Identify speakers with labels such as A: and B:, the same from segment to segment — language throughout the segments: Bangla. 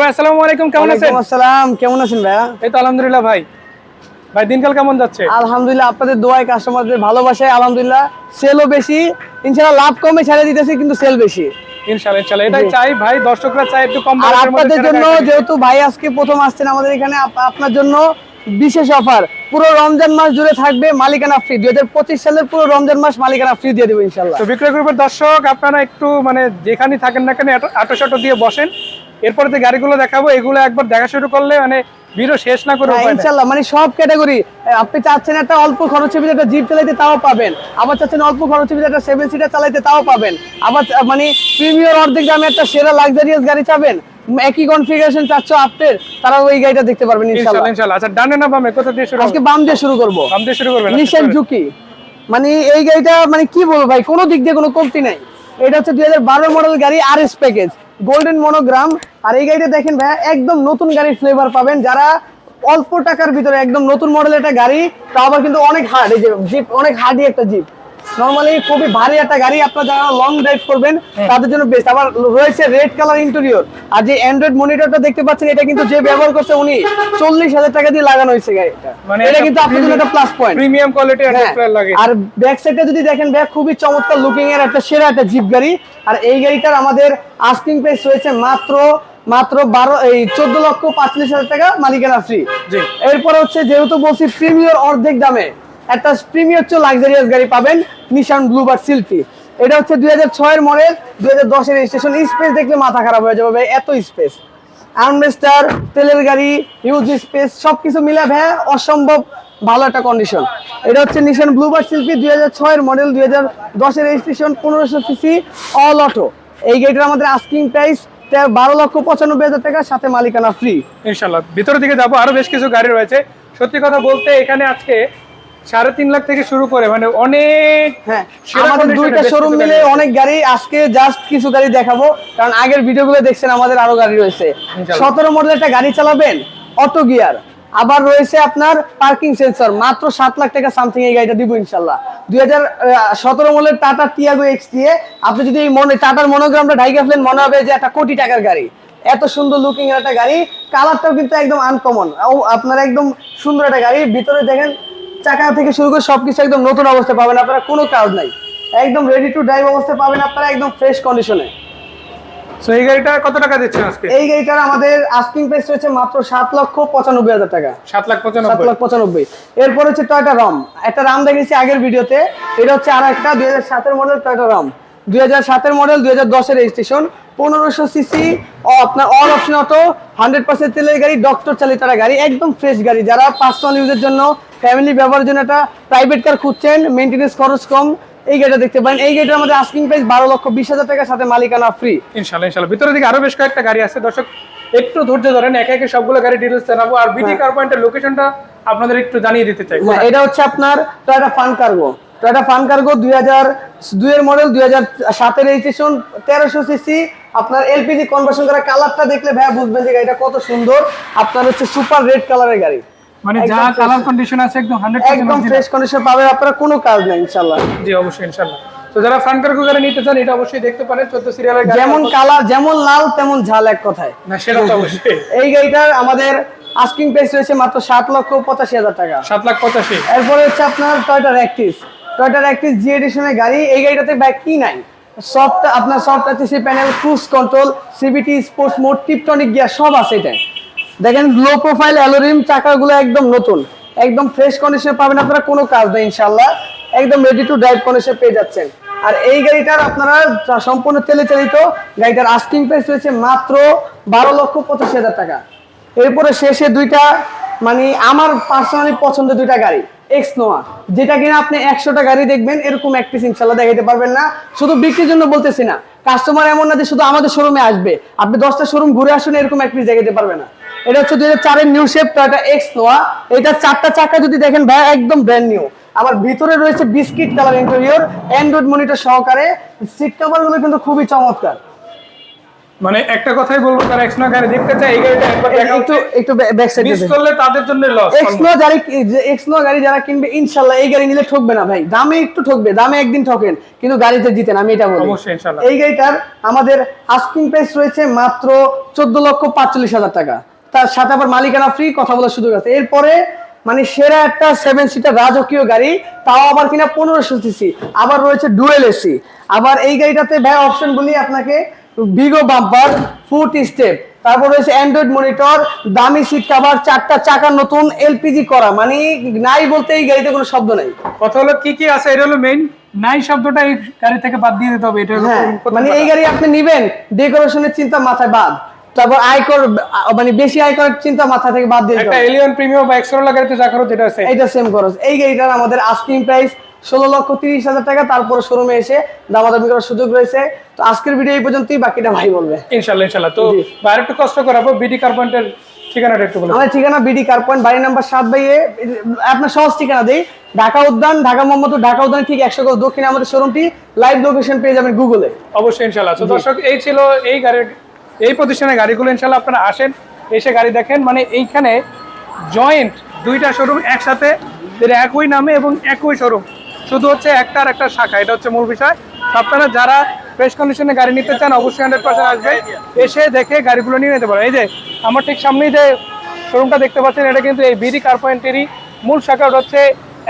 A: ভাই আসসালামু আলাইকুম কেমন আছেন?
B: আসসালাম কেমন আছেন ভাইয়া?
A: এই তো আলহামদুলিল্লাহ ভাই। ভাই দিনকাল কেমন যাচ্ছে?
B: আলহামদুলিল্লাহ আপনাদের দোয়ায় কাস্টমারদের ভালোবাসায় আলহামদুলিল্লাহ সেলও বেশি। ইনশাআল্লাহ লাভ কমে ছেড়ে দিতেছে কিন্তু সেল বেশি।
A: ইনশাআল্লাহ ইনশাআল্লাহ। এটাই চাই ভাই দর্শকরা চাই একটু কম
B: আর আপনাদের জন্য যেহেতু ভাই আজকে প্রথম আসছেন আমাদের এখানে আপনার জন্য বিশেষ অফার পুরো রমজান মাস জুড়ে থাকবে মালিকানা ফ্রি দুই হাজার পঁচিশ সালের পুরো রমজান মাস মালিকানা ফ্রি দিয়ে দেবো ইনশাল্লাহ
A: বিক্রয় গ্রুপের দর্শক আপনারা একটু মানে যেখানেই থাকেন না কেন আটো দিয়ে বসেন। এরপরে যে গাড়িগুলো দেখাবো এগুলো একবার দেখা শুরু করলে মানে ভিডিও শেষ না করে
B: হ্যাঁ, ইনশাল্লাহ মানে সব ক্যাটাগরি। আপনি চাচ্ছেন একটা অল্প খরচের ভিতরে একটা জিপ চালাইতে তাও পাবেন। আবার চাচ্ছেন অল্প খরচের ভিতরে একটা সেভেন সিটার চালাইতে তাও পাবেন। আবার মানে প্রিমিয়ার অর্ধেক দামে একটা সেরা লাক্সারিয়াস গাড়ি চাবেন একই কনফিগারেশন চাচ্ছ আপনার তারা ওই গাড়িটা দেখতে পারবেন
A: ইনশাআল্লাহ
B: ইনশাল্লাহ।
A: ইনশাআল্লাহ আচ্ছা ডানে না বামে? কোথা দিয়ে শুরু
B: আজকে বাম দিয়ে শুরু করব।
A: বাম দিয়ে শুরু করবেন
B: নিশান জুকি মানে এই গাড়িটা মানে কি বলব ভাই কোনো দিক দিয়ে কোনো কমতি নাই। এটা হচ্ছে দুই হাজার বারো মডেল গাড়ি R S package golden monogram আর এই গাড়িটা দেখেন ভাইয়া, একদম নতুন গাড়ির ফ্লেভার পাবেন। যারা অল্প টাকার ভিতরে একদম নতুন মডেল একটা গাড়ি তা আবার কিন্তু অনেক হার্ড এই যে জিপ অনেক হার্ডই একটা জিপ নর্মালি খুবই ভারী একটা গাড়ি আপনারা যারা লং ড্রাইভ করবেন তাদের জন্য বেস্ট আবার রয়েছে রেড কালার ইন্টেরিয়র আর যে অ্যান্ড্রয়েড মনিটরটা দেখতে পাচ্ছেন এটা কিন্তু যে ব্যবহার করছে উনি চল্লিশ হাজার টাকা দিয়ে লাগানো হয়েছে গাড়িটা। মানে এটা কিন্তু আপনার জন্য একটা প্লাস পয়েন্ট
A: প্রিমিয়াম কোয়ালিটি
B: হ্যাঁ,
A: লাগে।
B: আর ব্যাক সাইডটা যদি দেখেন ব্যাক খুবই চমৎকার লুকিং এর একটা সেরা একটা জিপ গাড়ি। আর এই গাড়িটার আমাদের আস্কিং প্রাইস রয়েছে মাত্র মাত্র বারো এই চোদ্দ লক্ষ পাঁচচল্লিশ হাজার টাকা মালিকানা ফ্রি। এরপরে হচ্ছে যেহেতু বলছি প্রিমিয়ার অর্ধেক দামে। একটা প্রিমিয়ার চেয়ে লাক্সারিয়াস গাড়ি পাবেন নিশান ব্লু ব্লুবার সিল্কি এটা হচ্ছে দুই হাজার ছয়ের মডেল দুই হাজার দশের রেজিস্ট্রেশন স্পেস দেখলে মাথা খারাপ হয়ে যাবে এত স্পেস আর্মরেস্টার তেলের গাড়ি হিউজ স্পেস সবকিছু মিলে ভাই, অসম্ভব ভালো একটা কন্ডিশন এটা হচ্ছে নিশান ব্লুবার শিল্পী দুই হাজার ছয়ের মডেল দুই হাজার দশের রেজিস্ট্রেশন পনেরোশো সিসি অল অটো এই গাড়িটার আমাদের আস্কিং প্রাইস বারো লক্ষ পঁচানব্বই হাজার টাকা, সাথে মালিকানা ফ্রি
A: ইনশাল্লাহ। ভিতরের দিকে যাব, আরও বেশ কিছু গাড়ি রয়েছে। সত্যি কথা বলতে, এখানে আজকে সাড়ে তিন লাখ থেকে শুরু করে মানে অনেক
B: হ্যাঁ আমাদের দুইটা শোরুম মিলে অনেক গাড়ি আজকে জাস্ট কিছু গাড়ি দেখাবো কারণ আগের ভিডিওগুলো দেখছেন আমাদের আরও গাড়ি রয়েছে। সতেরো মডেল একটা গাড়ি চালাবেন অটো গিয়ার আবার রয়েছে আপনার পার্কিং সেন্সর মাত্র সাত লাখ টাকা সামথিং এই গাড়িটা দিব ইনশাল্লাহ। দুই হাজার সতেরো মডেলের টাটা টিয়াগো এক্স দিয়ে আপনি যদি মনে টাটার মনোগ্রামটা ঢাইকা ফেলেন মনে হবে যে একটা কোটি টাকার গাড়ি। এত সুন্দর লুকিং একটা গাড়ি কালারটাও কিন্তু একদম আনকমন আপনার একদম সুন্দর একটা গাড়ি। ভিতরে দেখেন চাকা থেকে শুরু করে সবকিছু একদম নতুন অবস্থায় পাবেন আপনারা কোনো কাজ নাই। একদম রেডি টু ড্রাইভ অবস্থায় পাবেন আপনারা একদম ফ্রেশ কন্ডিশনে
A: তো এই গাড়িটা কত টাকা দিচ্ছেন আজকে?
B: এই গাড়িটার আমাদের আস্কিং প্রাইস রয়েছে মাত্র সাত লক্ষ পঁচানব্বই হাজার টাকা।
A: সাত লাখ
B: সাত লাখ পঁচানব্বই। এরপর হচ্ছে টয়টা রম একটা রাম দেখেছি আগের ভিডিওতে। এটা হচ্ছে আর একটা দুই হাজার সাতের মডেল টয়টা রম দুই হাজার সাতের মডেল দুই হাজার দশের রেজিস্ট্রেশন পনেরোশো সিসি আপনার all option auto hundred percent তেলের গাড়ি ডক্টর চালিত গাড়ি একদম ফ্রেশ গাড়ি। যারা পার্সোনাল ইউজের জন্য ফ্যামিলি ব্যবহারের জন্য একটা প্রাইভেট কার খুঁজছেন মেনটেন্স খরচ কম। এই গাড়িটা দেখতে পারেন। এই গাড়িটার আমাদের আস্কিং প্রাইস বারো লক্ষ বিশ হাজার টাকার সাথে মালিকানা ফ্রি
A: ইনশাল্লাহ ইনশাল্লাহ। ভিতরের দিকে আরও বেশ কয়েকটা গাড়ি আছে। দর্শক একটু ধৈর্য ধরেন একে একে সবগুলো গাড়ি ডিটেলস জানাব। আর বিটি কার পয়েন্টের লোকেশনটা আপনাদের একটু জানিয়ে দিতে চাই।
B: এটা হচ্ছে আপনার Toyota Fun Cargo Toyota Fun Cargo দুই হাজার দুইয়ের মডেল দুই হাজার সাতের রেজিস্ট্রেশন তেরোশো সিসি আপনার এলপিজি কনভার্সন করা কালারটা দেখলে ভাইয়া বুঝবেন যে গাড়িটা কত সুন্দর। আপনার হচ্ছে সুপার রেড কালারের গাড়ি।
A: মানে যা কালার কন্ডিশন আছে একদম হান্ড্রেড
B: একদম ফ্রেশ কন্ডিশন পাবেন আপনারা কোনো কাজ নাই ইনশাল্লাহ
A: জি অবশ্যই ইনশাল্লাহ তো যারা নিতে চান এটা অবশ্যই দেখতে পারেন চোদ্দ সিরিয়ালের
B: যেমন কালার যেমন লাল তেমন ঝাল এক কথায়।
A: না সেটা তো অবশ্যই।
B: এই গাড়িটার আমাদের আস্কিং প্রাইস রয়েছে মাত্র সাত লক্ষ পঁচাশি হাজার টাকা।
A: সাত লাখ পঁচাশি।
B: এরপরে হচ্ছে আপনার Toyota Ractis Toyota Ractis G এডিশনের গাড়ি এই গাড়িটাতে ব্যাগ কি নাই? সফট আপনার সফট আছে সেই panel cruise control CVT sports mode tiptronic gear সব আছে এটা দেখেন লো প্রোফাইল অ্যালোরিম চাকাগুলো একদম নতুন। একদম ফ্রেশ কন্ডিশনে পাবেন আপনারা, কোনো কাজ নেই ইনশাল্লাহ একদম রেডি টু ড্রাইভ কন্ডিশনে পেয়ে যাচ্ছেন। আর এই গাড়িটার আপনারা সম্পূর্ণ তেলে চালিত গাড়িটার আস্কিং প্রাইস রয়েছে মাত্র বারো লক্ষ পঁচাশি হাজার টাকা। এরপরে শেষে দুইটা মানে আমার পার্সোনালি পছন্দের দুইটা গাড়ি এক্স নোয়া যেটা কিনা আপনি একশোটা গাড়ি দেখবেন, এরকম এক পিস ইনশাল্লাহ দেখাতে পারবেন না। শুধু বিক্রির জন্য বলতেছি না কাস্টমার এমন না যে শুধু আমাদের শোরুমে আসবে। আপনি দশটা শোরুম ঘুরে আসুন, এরকম এক পিস দেখাতে পারবে না। এটা হচ্ছে দুই হাজার চারের new shape Toyota X Noah এটা চারটা চাকা যদি দেখেন ভাই একদম ব্র্যান্ড নিউ আবার ভিতরে রয়েছে biscuit colour interior android monitor সহকারে। সিট কভারগুলো কিন্তু খুবই চমৎকার।
A: মানে একটা কথাই বলব যারা এক্সনো গাড়ি দেখতে চায় এই গাড়িটা একবার
B: একটু একটু ব্যাক সাইড
A: মিস করলে তাদের জন্য লস
B: এক্সনো গাড়ি এক্সনো গাড়ি যারা কিনবে ইনশাল্লাহ এই গাড়ি নিলে ঠকবে না ভাই। দামে একটু ঠকবে দামে একদিন ঠকেন। কিন্তু গাড়িতে জিতেন আমি এটা বলি।
A: অবশ্যই ইনশাল্লাহ।
B: এই গাড়িটার আমাদের আস্কিং প্রাইস রয়েছে মাত্র চোদ্দ লক্ষ পাঁচচল্লিশ হাজার টাকা। তার সাথে আবার মালিকানা ফ্রি কথা বলার সুযোগ আছে। এরপরে মানে সেরা একটা সেভেন সিটার রাজকীয় গাড়ি তাও আবার কিনা পনেরোশো সিসি আবার রয়েছে ডুয়েল এসি আবার এই গাড়িটাতে ভাই অপশন বলি আপনাকে বিগো বাম্পার ফুট স্টেপ তারপর রয়েছে অ্যান্ড্রয়েড মনিটর দামি সিট কাভার চারটা চাকা নতুন এলপিজি করা। মানে নাই বলতে এই গাড়িতে কোনো শব্দ নাই।
A: কথা হলো কি কি আছে? এটা হলো মেইন নাই শব্দটা এই গাড়ি থেকে বাদ দিয়ে দিতে হবে। এটা
B: হ্যাঁ মানে এই গাড়ি আপনি নিবেন ডেকোরেশনের চিন্তা মাথায় বাদ। তারপর আয়কর আ- মানে বেশি আয়কর চিন্তা মাথা থেকে বাদ দিয়ে
A: একটা এলিয়ন প্রিমিয়াম বা এক্সরোলা গাড়িতে যা খরচ এটা আছে
B: এইটা সেম খরচ এই গাড়িটার আমাদের আস্কিং প্রাইস ষোলো লক্ষ তিরিশ হাজার টাকা তারপরে শোরুমে এসে দামাদামি করার সুযোগ রয়েছে। তো আজকের ভিডিও এই পর্যন্তই বাকিটা ভাই বলবে।
A: ইনশাল্লাহ ইনশাল্লাহ। তো বাইরে একটু কষ্ট করাবো বিডি কার্পেন্টের ঠিকানাটা একটু বলো
B: আমাদের ঠিকানা বিডি কার পয়েন্ট বাড়ি নাম্বার সাত বাই এ। আপনার সহজ ঠিকানা দিই। ঢাকা উদ্যান ঢাকা মোহাম্মদ ঢাকা উদ্যান ঠিক একশো গজ দক্ষিণে আমাদের শোরুমটি লাইভ লোকেশন পেয়ে যাবেন গুগলে
A: অবশ্যই ইনশাল্লাহ। তো দর্শক এই ছিল এই গাড়ির এই প্রতিষ্ঠানের গাড়িগুলো ইনশাল্লাহ আপনারা আসেন এসে গাড়ি দেখেন। মানে এইখানে জয়েন্ট দুইটা শোরুম একসাথে একই নামে এবং একই শোরুম শুধু হচ্ছে একটা আর একটা শাখা এটা হচ্ছে মূল বিষয়। আপনারা যারা ফ্রেশ কন্ডিশনে গাড়ি নিতে চান অবশ্যই হান্ড্রেড পার্সেন্ট আসবে এসে দেখে গাড়িগুলো নিয়ে নিতে পারেন। এই যে আমার ঠিক সামনেই যে শোরুমটা দেখতে পাচ্ছেন এটা কিন্তু এই বিডি কার পয়েন্টেরই মূল শাখা। হচ্ছে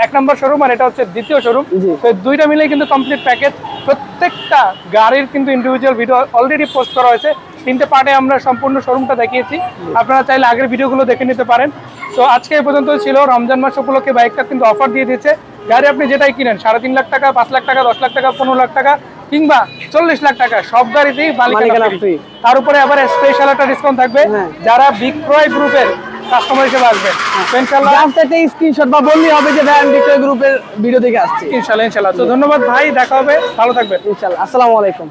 A: এক নম্বর শোরুম আর এটা হচ্ছে দ্বিতীয় শোরুম তো দুইটা মিলেই কিন্তু কমপ্লিট প্যাকেজ প্রত্যেকটা গাড়ির কিন্তু ইন্ডিভিজুয়াল ভিডিও অলরেডি পোস্ট করা হয়েছে। তিনটে পার্টে আমরা সম্পূর্ণ শোরুমটা দেখিয়েছি। আপনারা চাইলে আগের ভিডিওগুলো দেখে নিতে পারেন। তো আজকে এই পর্যন্ত ছিল। রমজান মাস উপলক্ষে বাইকটা কিন্তু অফার দিয়ে দিয়েছে। গাড়ি আপনি যেটাই কিনেন সাড়ে তিন লাখ টাকা পাঁচ লাখ টাকা দশ লাখ টাকা পনেরো লাখ টাকা কিংবা চল্লিশ লাখ টাকা সব গাড়িতেই মালিকানা। তার উপরে আবার স্পেশাল একটা ডিসকাউন্ট থাকবে।
B: হ্যাঁ।
A: যারা বিক্রয় গ্রুপের কাস্টমার হিসেবে আসবেন
B: স্ক্রিনশট বা হবে যে ভাই আমি বিক্রয় গ্রুপের ভিডিও থেকে আসছি।
A: তো ধন্যবাদ ভাই দেখা হবে। ভালো থাকবেন।
B: ইনশাল্লাহ আসসালামু আলাইকুম।